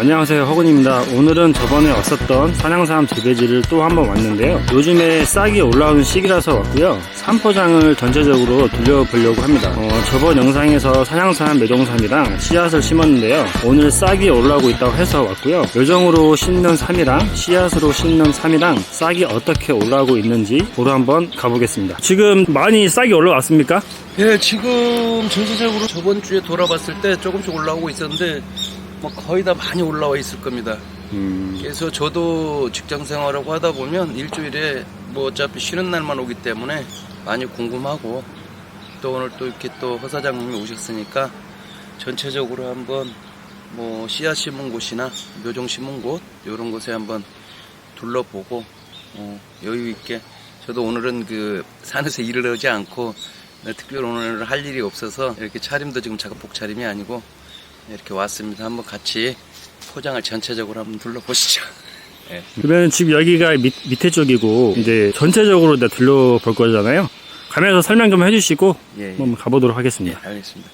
안녕하세요 허군입니다. 오늘은 저번에 왔었던 산양삼 재배지를 또 한번 왔는데요. 요즘에 싹이 올라오는 시기라서 왔고요. 산포장을 전체적으로 돌려보려고 합니다. 어, 저번 영상에서 산양삼 매동삼이랑 씨앗을 심었는데요. 오늘 싹이 올라오고 있다고 해서 왔고요. 요정으로 심는 삼이랑 씨앗으로 심는 삼이랑 싹이 어떻게 올라오고 있는지 보러 한번 가보겠습니다. 지금 많이 싹이 올라왔습니까? 예, 지금 전체적으로 저번 주에 돌아봤을 때 조금씩 올라오고 있었는데 뭐 거의 다 많이 올라와 있을 겁니다. 음, 그래서 저도 직장 생활하고 하다 보면 일주일에 뭐 어차피 쉬는 날만 오기 때문에 많이 궁금하고 또 오늘 또 이렇게 또 허 사장님이 오셨으니까 전체적으로 한번 뭐 씨앗 심은 곳이나 묘종 심은 곳 이런 곳에 한번 둘러보고 어, 여유 있게 저도 오늘은 그 산에서 일을 하지 않고 네, 특별히 오늘 할 일이 없어서 이렇게 차림도 지금 작업복 차림이 아니고 이렇게 왔습니다. 한번 같이 포장을 전체적으로 한번 둘러보시죠. 예. 그러면 지금 여기가 밑, 밑에 쪽이고 이제 전체적으로 다 둘러볼 거잖아요. 가면서 설명 좀 해주시고 예, 예. 한번 가보도록 예, 하겠습니다. 알겠습니다.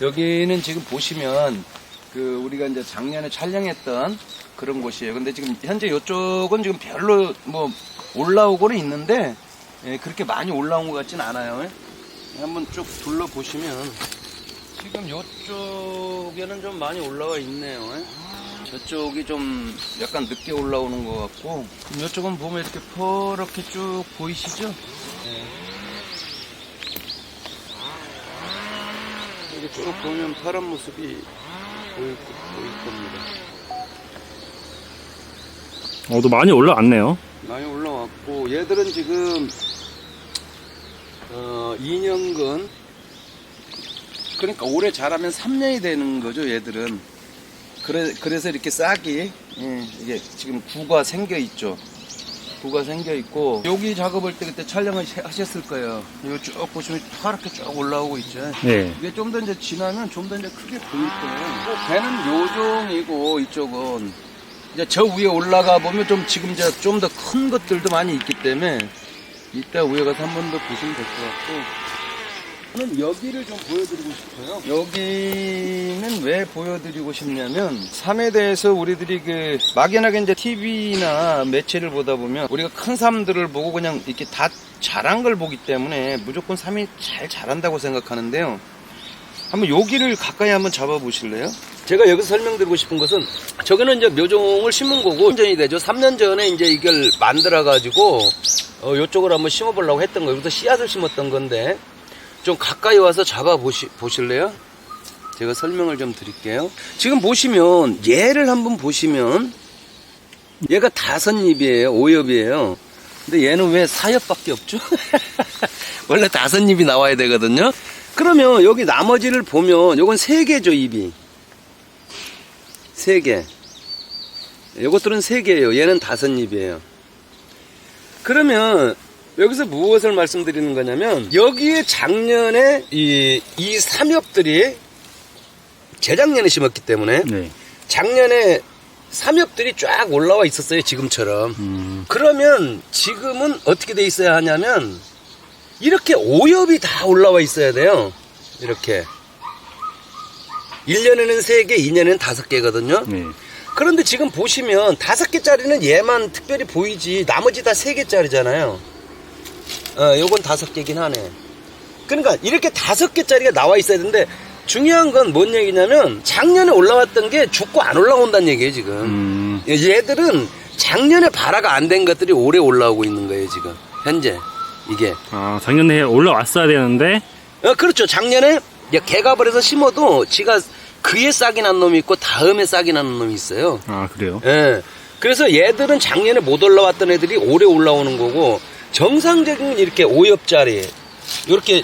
여기는 지금 보시면 그 우리가 이제 작년에 촬영했던 그런 곳이에요. 근데 지금 현재 이쪽은 지금 별로 뭐 올라오고는 있는데 예, 그렇게 많이 올라온 것 같진 않아요. 한번 쭉 둘러보시면 지금 이쪽에는 좀 많이 올라와 있네요. 저쪽이 좀 약간 늦게 올라오는 것 같고 이쪽은 보면 이렇게 퍼렇게 쭉 보이시죠? 예. 이렇게 쭉 보면 파란 모습이 보일, 보일 겁니다. 어, 또 많이 올라왔네요. 많이 올라왔고 얘들은 지금 어, 2년근 그러니까 올해 자라면 3년이 되는 거죠 얘들은. 그래, 그래서 이렇게 싹이 예, 이게 지금 구가 생겨 있죠. 구가 생겨 있고 여기 작업할 때 그때 촬영을 하셨을 거예요. 이거 쭉 보시면 파랗게 쭉 올라오고 있죠. 네. 이게 좀 더 이제 지나면 좀 더 이제 크게 보일 거예요. 또 배는 요종이고 이쪽은. 이제 저 위에 올라가 보면 좀 지금 이제 좀 더 큰 것들도 많이 있기 때문에 이따 위에 가서 한 번 더 보시면 될 것 같고 저는 여기를 좀 보여드리고 싶어요. 여기는 왜 보여드리고 싶냐면 삶에 대해서 우리들이 그 막연하게 이제 TV나 매체를 보다 보면 우리가 큰 삶들을 보고 그냥 이렇게 다 잘한 걸 보기 때문에 무조건 삶이 잘 자란다고 생각하는데요. 한번 여기를 가까이 한번 잡아 보실래요? 제가 여기서 설명드리고 싶은 것은 저기는 이제 묘종을 심은 거고 3년 전이 되죠. 3년 전에 이제 이걸 만들어 가지고 어, 이쪽으로 한번 심어 보려고 했던 거예요. 여기서 씨앗을 심었던 건데 좀 가까이 와서 잡아 보시 보실래요? 제가 설명을 좀 드릴게요. 지금 보시면 얘를 한번 보시면 얘가 다섯 잎이에요. 오엽이에요. 근데 얘는 왜 사엽밖에 없죠? 원래 다섯 잎이 나와야 되거든요. 그러면 여기 나머지를 보면 요건 세 개죠, 잎이. 세 개. 요것들은 세 개예요. 얘는 다섯 잎이에요. 그러면 여기서 무엇을 말씀드리는 거냐면 여기에 작년에 이, 이 삼엽들이 재작년에 심었기 때문에 네. 작년에 삼엽들이 쫙 올라와 있었어요, 지금처럼. 음, 그러면 지금은 어떻게 돼 있어야 하냐면 이렇게 오엽이 다 올라와 있어야 돼요. 이렇게. 1년에는 3개, 2년에는 5개거든요. 네. 그런데 지금 보시면 5개짜리는 얘만 특별히 보이지 나머지 다 3개짜리잖아요. 어, 요건 5개긴 하네. 그러니까 이렇게 5개짜리가 나와 있어야 되는데 중요한 건 뭔 얘기냐면 작년에 올라왔던 게 죽고 안 올라온다는 얘기예요, 지금. 음, 얘들은 작년에 발화가 안 된 것들이 올해 올라오고 있는 거예요, 지금. 현재. 이게. 아, 작년에 올라왔어야 되는데, 어, 그렇죠. 작년에 개갑을 해서 심어도 지가 그에 싹이 난 놈이 있고 다음에 싹이 나는 놈이 있어요. 아, 그래요? 예. 그래서 얘들은 작년에 못 올라왔던 애들이 올해 올라오는 거고 정상적인 이렇게 오엽짜리 이렇게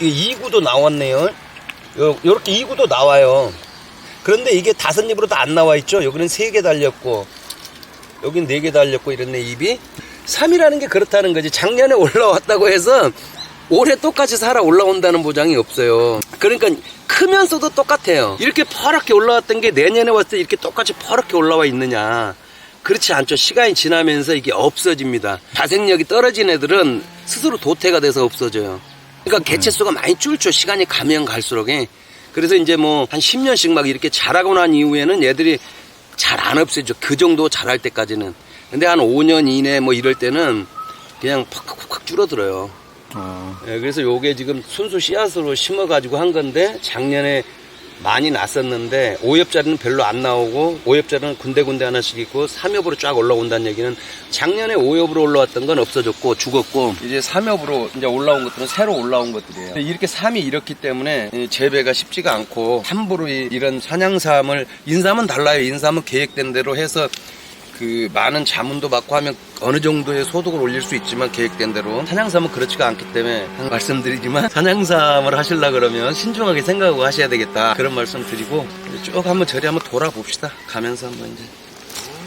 이구도 나왔네요. 요, 요렇게 이구도 나와요. 그런데 이게 다섯 입으로 다 안 나와 있죠. 여기는 세 개 달렸고 여긴 네 개 달렸고 이랬네 입이. 3이라는 게 그렇다는 거지. 작년에 올라왔다고 해서 올해 똑같이 살아 올라온다는 보장이 없어요. 그러니까 크면서도 똑같아요. 이렇게 퍼렇게 올라왔던 게 내년에 왔을 때 이렇게 똑같이 퍼렇게 올라와 있느냐. 그렇지 않죠. 시간이 지나면서 이게 없어집니다. 자생력이 떨어진 애들은 스스로 도태가 돼서 없어져요. 그러니까 개체수가 많이 줄죠. 시간이 가면 갈수록. 그래서 이제 뭐 한 10년씩 막 이렇게 자라고 난 이후에는 얘들이 잘 안 없어져. 그 정도 자랄 때까지는. 근데 한 5년 이내 뭐 이럴 때는 그냥 팍팍팍 줄어들어요. 어, 예, 그래서 요게 지금 순수 씨앗으로 심어가지고 한 건데 작년에 많이 났었는데 오엽자리는 별로 안 나오고 오엽자리는 군데군데 하나씩 있고 삼엽으로 쫙 올라온다는 얘기는 작년에 오엽으로 올라왔던 건 없어졌고 죽었고 이제 삼엽으로 이제 올라온 것들은 새로 올라온 것들이에요. 이렇게 삼이 이렇기 때문에 이 재배가 쉽지가 않고 함부로 이- 이런 산양삼을 인삼은 달라요. 인삼은 계획된 대로 해서 그 많은 자문도 받고 하면 어느 정도의 소득을 올릴 수 있지만 계획된 대로 산양삼은 그렇지가 않기 때문에 말씀드리지만 산양삼을 하시려 그러면 신중하게 생각하고 하셔야 되겠다 그런 말씀 드리고 쭉 한번 저리 한번 돌아봅시다. 가면서 한번 이제.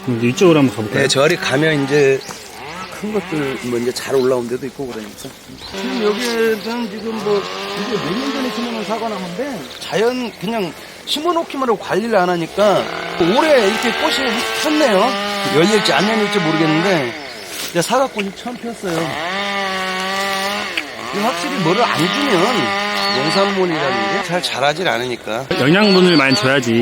그럼 이쪽으로 한번 가볼까요? 네, 저리 가면 이제 큰 것들 뭐 이제 잘 올라온 데도 있고 그러니까. 지금 여기는 지금 뭐 이게 몇년 전에 심어놓은 사과나무인데 자연 그냥 심어놓기만 하고 관리를 안 하니까 올해 이렇게 꽃이 폈네요 열릴지 안 열릴지 모르겠는데 이제 사과꽃이 처음 폈어요 확실히 뭐를 안 주면 농산물이라는 게 잘 자라질 않으니까 영양분을 많이 줘야지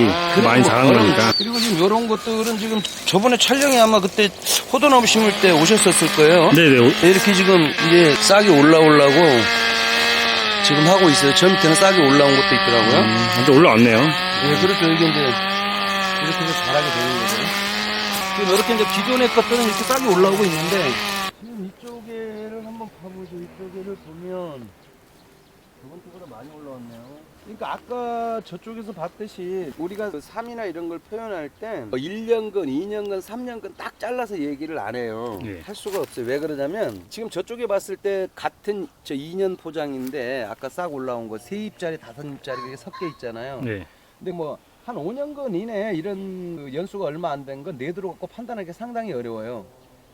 많이 자라는 거니까. 그리고 지금 이런 것들은 지금 저번에 촬영에 아마 그때 호두나무 심을 때 오셨었을 거예요. 네네. 오- 이렇게 지금 이게 싹이 올라오려고 지금 하고 있어요. 저 밑에는 싹이 올라온 것도 있더라고요. 음, 이제 올라왔네요. 네, 그렇죠. 이게 이제 이렇게 해서 자라게 되는 거죠. 지금 이렇게 이제 기존의 것들은 이렇게 싹이 올라오고 있는데 지금 이쪽에를 한번 봐보죠. 이쪽에를 보면 저번 주보다 많이 올라왔네요. 그러니까 아까 저쪽에서 봤듯이 우리가 그 삶이나 이런 걸 표현할 때 1년근, 2년근, 3년근 딱 잘라서 얘기를 안 해요. 예. 할 수가 없어요. 왜 그러냐면 지금 저쪽에 봤을 때 같은 저 2년 포장인데 아까 싹 올라온 거 세 입짜리, 다섯 입짜리 이렇게 섞여 있잖아요. 네. 근데 뭐 한 5년근 이내 이런 그 연수가 얼마 안 된 건 내두로 갖고 판단하기 상당히 어려워요.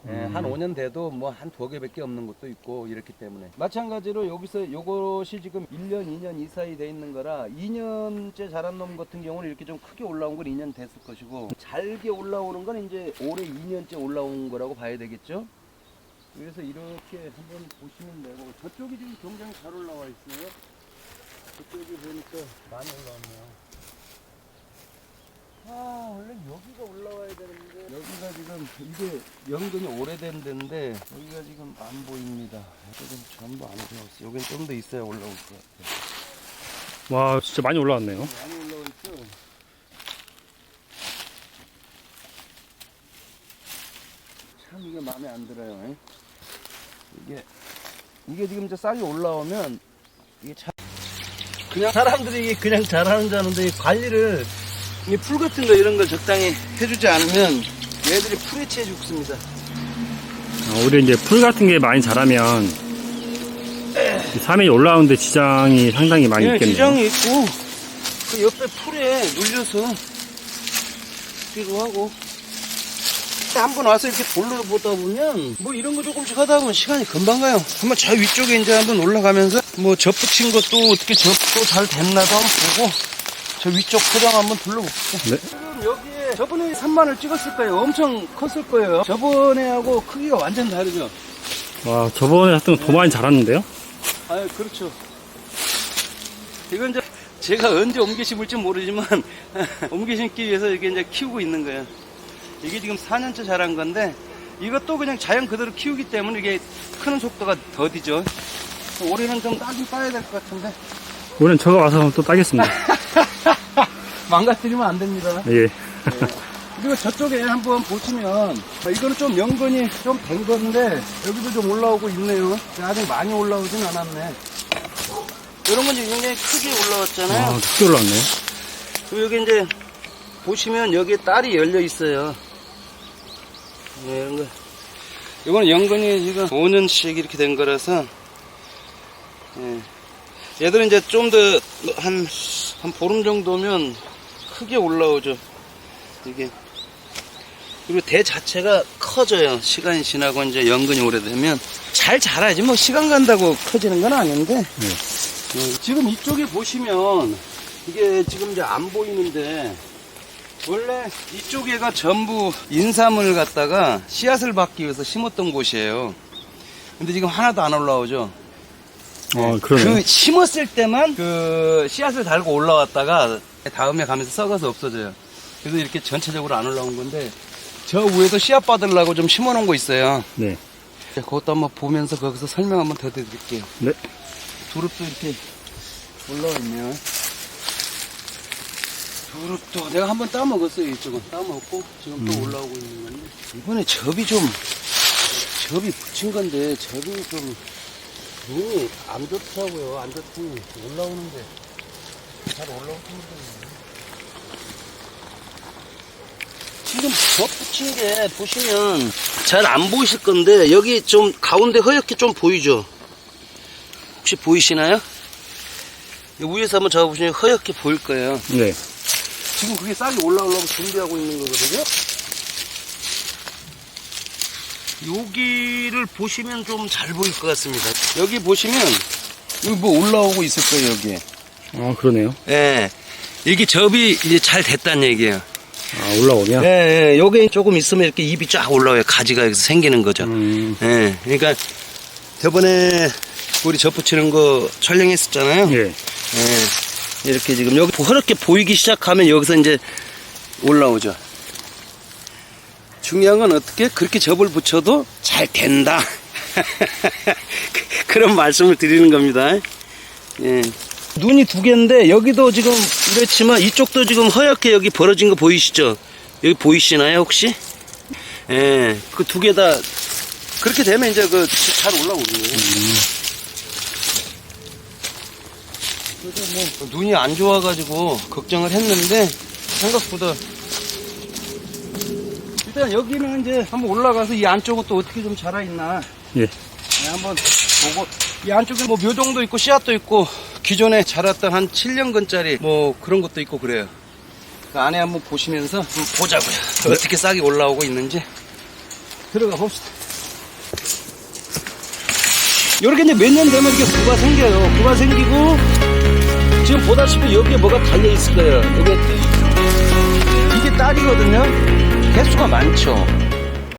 예, 음. 한 5년 돼도 뭐 한 두 개밖에 없는 것도 있고 이렇기 때문에 마찬가지로 여기서 요것이 지금 1년, 2년 이 사이 돼 있는 거라 2년째 자란 놈 같은 경우는 이렇게 좀 크게 올라온 건 2년 됐을 것이고 잘게 올라오는 건 이제 올해 2년째 올라온 거라고 봐야 되겠죠. 그래서 이렇게 한번 보시면 되고 저쪽이 지금 굉장히 잘 올라와 있어요. 저쪽이 보니까 많이 올라왔네요. 아, 원래 여기가 올라와야 되는데 여기가 지금 이게 연근이 오래된 데인데 여기가 지금 안 보입니다. 여기는 전부 안 올라왔어. 여긴 좀더 있어야 올라올 것 같아. 와, 진짜 많이 올라왔네요. 많이 올라와 있어. 참 이게 마음에 안 들어요. 에? 이게 이게 지금 이제 쌀이 올라오면 이게 참 그냥 사람들이 이게 그냥 잘하는 줄 아는데 이 관리를 이 풀 같은 거 이런 걸 적당히 해주지 않으면 얘들이 풀에 채 죽습니다. 어, 우리 이제 풀 같은 게 많이 자라면 이 삶이 올라오는데 지장이 상당히 많이 예, 있겠네요. 지장이 있고 그 옆에 풀에 눌려서 기도 하고 한 번 와서 이렇게 돌로 보다 보면 뭐 이런 거 조금씩 하다 보면 시간이 금방 가요. 한번 저 위쪽에 이제 한번 올라가면서 뭐 접붙인 것도 어떻게 접도 잘 됐나도 한번 보고 저 위쪽 포장 한번 둘러봅시다. 네. 지금 여기에 저번에 3만을 찍었을 거예요. 엄청 컸을 거예요. 저번에 하고 크기가 완전 다르죠. 와, 저번에 했던 거더 많이 자랐는데요? 아 그렇죠. 이건 이제 제가 언제 옮겨 심을지 모르지만 옮겨 심기 위해서 이게 이제 키우고 있는 거예요. 이게 지금 4년째 자란 건데 이것도 그냥 자연 그대로 키우기 때문에 이게 크는 속도가 더디죠. 올해는 좀 따긴 따야 될 것 같은데 오늘 저거 와서 또 따겠습니다. 망가뜨리면 안 됩니다. 예. 그리고 저쪽에 한번 보시면 이거는 좀 연근이 좀 된 건데 여기도 좀 올라오고 있네요. 아직 많이 올라오진 않았네. 이런 건 이제 굉장히 크게 올라왔잖아요. 아, 크게 올라왔네. 그리고 여기 이제 보시면 여기에 딸이 열려 있어요. 네, 이런 거. 이거는 연근이 지금 5년씩 이렇게 된 거라서, 예. 얘들은 이제 좀 더 한, 한 보름 정도면 크게 올라오죠. 이게. 그리고 대 자체가 커져요. 시간이 지나고 이제 연근이 오래되면. 잘 자라지. 뭐 시간 간다고 커지는 건 아닌데. 어, 지금 이쪽에 보시면 이게 지금 이제 안 보이는데 원래 이쪽에가 전부 인삼을 갖다가 씨앗을 받기 위해서 심었던 곳이에요. 근데 지금 하나도 안 올라오죠. 어, 그러네. 그 심었을 때만 그 씨앗을 달고 올라왔다가 다음에 가면서 썩어서 없어져요. 그래서 이렇게 전체적으로 안 올라온 건데 저 위에도 씨앗 받으려고 좀 심어놓은 거 있어요. 네. 자, 그것도 한번 보면서 거기서 설명 한번 더 드릴게요. 네. 두릅도 이렇게 올라와 있네요. 두릅도 내가 한번 따먹었어요, 이쪽은. 따먹고 지금 또 올라오고 있는 건데. 이번에 접이 좀, 접이 붙인 건데, 접이 좀, 눈이 안 좋더라고요. 안 좋더니 올라오는데. 잘 올라오는 지금 접 붙인 게 보시면 잘 안 보이실 건데 여기 좀 가운데 허옇게 좀 보이죠? 혹시 보이시나요? 위에서 한번 잡아보시면 허옇게 보일 거예요. 네. 지금 그게 싹이 올라오려고 준비하고 있는 거거든요. 여기를 보시면 좀 잘 보일 것 같습니다. 여기 보시면 여기 뭐 올라오고 있을 거예요, 여기. 아, 그러네요. 예. 이게 접이 이제 잘 됐다는 얘기예요. 아, 올라오면? 예, 예. 요게 조금 있으면 이렇게 입이 쫙 올라와요. 가지가 여기서 생기는 거죠. 음, 예. 그러니까 저번에 우리 접 붙이는 거 촬영했었잖아요. 예. 예. 이렇게 지금 여기 허렇게 보이기 시작하면 여기서 이제 올라오죠. 중요한 건 어떻게 그렇게 접을 붙여도 잘 된다. 그런 말씀을 드리는 겁니다. 예. 눈이 두 개인데 여기도 지금 이렇지만 이쪽도 지금 허옇게 여기 벌어진 거 보이시죠? 여기 보이시나요 혹시? 예. 그 두 개 다 그렇게 되면 이제 그 잘 올라오는 거예요. 뭐 눈이 안 좋아가지고 걱정을 했는데 생각보다 일단 여기는 이제 한번 올라가서 이 안쪽은 또 어떻게 좀 자라 있나 예. 네, 한번 보고 이 안쪽에 뭐 묘종도 있고 씨앗도 있고 기존에 자랐던 한 7년근짜리 뭐 그런 것도 있고 그래요. 그 안에 한번 보시면서 한번 보자고요. 어떻게 싹이 올라오고 있는지 들어가 봅시다. 요렇게 이제 몇 년 되면 이렇게 구가 생겨요. 구가 생기고 지금 보다시피 여기에 뭐가 달려 있을 거예요. 이게 이게 딸이거든요. 개수가 많죠.